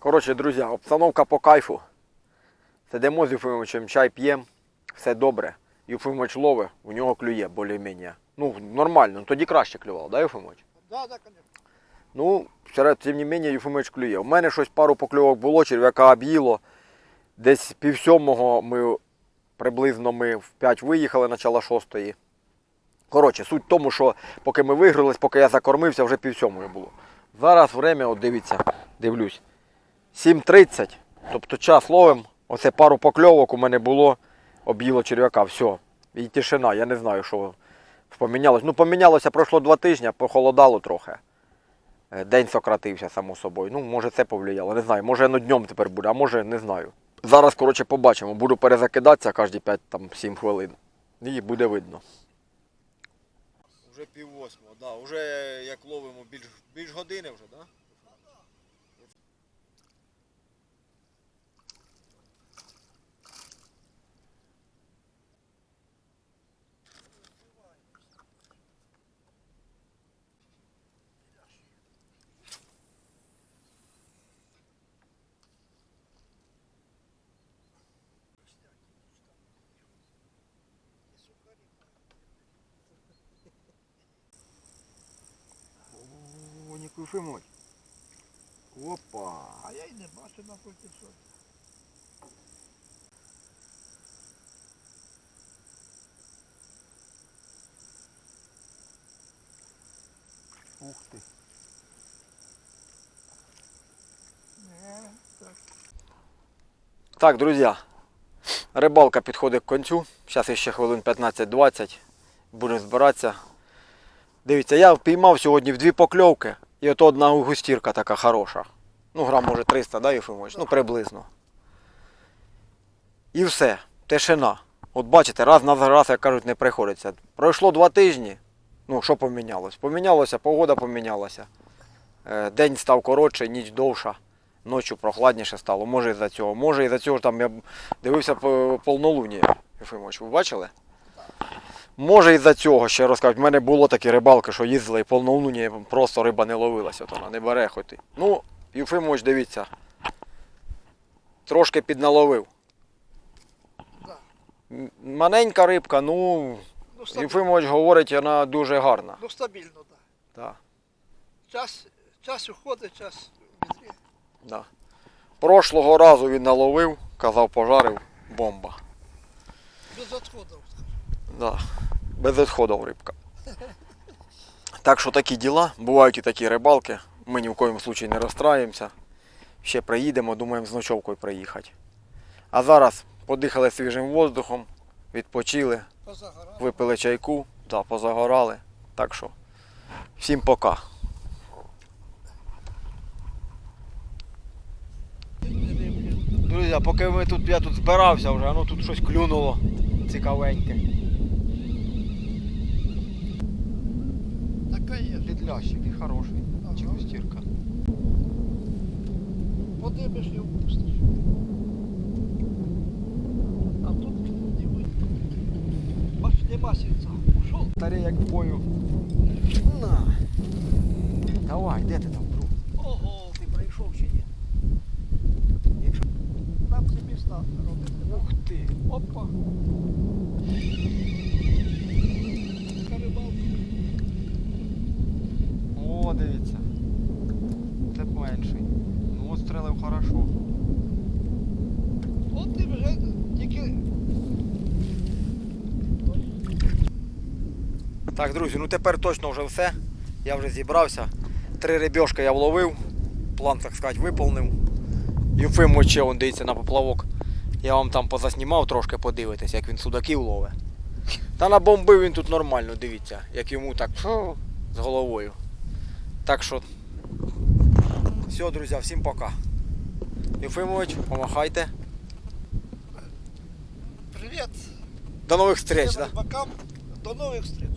Коротше, друзі, обстановка по кайфу. Сидимо з Юфимовичем, чай п'ємо, все добре. Юфимович ловить, у нього клює більш-менш. Ну, нормально, ну тоді краще клював, да, Юфимович? Да, да, конечно. Ну, серед, тим не менше, Юфимович клює. У мене щось пару покльовок було, черв'яка об'їло. Десь пів сьомого ми приблизно ми в 5 виїхали, начало шостої. Коротше, суть в тому, що поки ми вигрались, поки я закормився, вже пів сьомої було. Зараз время, от дивіться, дивлюсь. 7.30, тобто час ловим. Оце пару покльовок у мене було, об'їло черв'яка, все. І тишина, я не знаю, що помінялось. Ну, помінялося пройшло два тижні, похолодало трохи. Е, День сократився, само собою. Ну, може це повлияло, не знаю. Може воно днем тепер буде, а може не знаю. Зараз, коротше, побачимо. Буду перезакидатися кожні 5-7 хвилин. І буде видно. Уже пів восьмого, да. Уже як ловимо більш, більш години вже, да? О, Опа. А я й не бачу на культі що. Ух ти. Не, так. Так, друзі, рибалка підходить к кінцю. Зараз ще хвилин 15-20. Будемо збиратися. Дивіться, я впіймав сьогодні в дві покльовки. І от одна густірка така хороша. Ну, грам може 300, да, Єфимович? Ну, приблизно. І все. Тишина. От бачите, раз на раз, як кажуть, не приходиться. Пройшло два тижні. Ну, що помінялось? Помінялося, погода помінялася. Е, День став коротший, ніч довша. Ночі прохладніше стало. Може із-за цього. Може із-за цього там я дивився по повнолуння, Єфимович, ви бачили? Може із-за цього ще розкажуть. В мене було такі рибалки, що їздили і повнолуння просто риба не ловилася, от вона не бере хоч. і. Ну, Єфимович, дивіться. Трошки підналовив. Да. Маленька рибка, ну, Ну, Єфимович говорить, вона дуже гарна. ну стабільно, так. Да, Час, час уходить, час відрі. да. Прошлого разу він наловив, казав, пожарив, бомба. Без відходів. Да. Без відходів рибка. Так що такі діла, бувають і такі рибалки. Ми ні в коєму случаї не розстраємося. Ще приїдемо, думаємо з ночовкою приїхати. А зараз подихали свіжим воздухом, відпочили, випили чайку, да, позагорали. Так що всім пока. Друзі, поки ми тут, я тут збирався вже, ну тут щось клюнуло цікавеньке. є. Підлящик і хороший. Ага. Чи густірка. Подибиш і впустиш. А тут диви. Бач, нема сільця. Ушов. Старий як в бою. На. Давай, де ти там, друг? Ого, ти прийшов чи ні? Якщо нам ці міста робити. Ух ти. Опа. Так, друзі, ну тепер точно вже все. Я вже зібрався. Три рибьошки я вловив. План, так сказати, виповнив. Юфим ще он дивіться на поплавок. Я вам там позаснімав трошки подивитись, як він судаків ловить. Та набомбив він тут нормально, дивіться, як йому так фу, з головою. Так що. Все, друзі, всім пока. Юфимович, помахайте. привіт. До нових встреч, да? До нових встреч.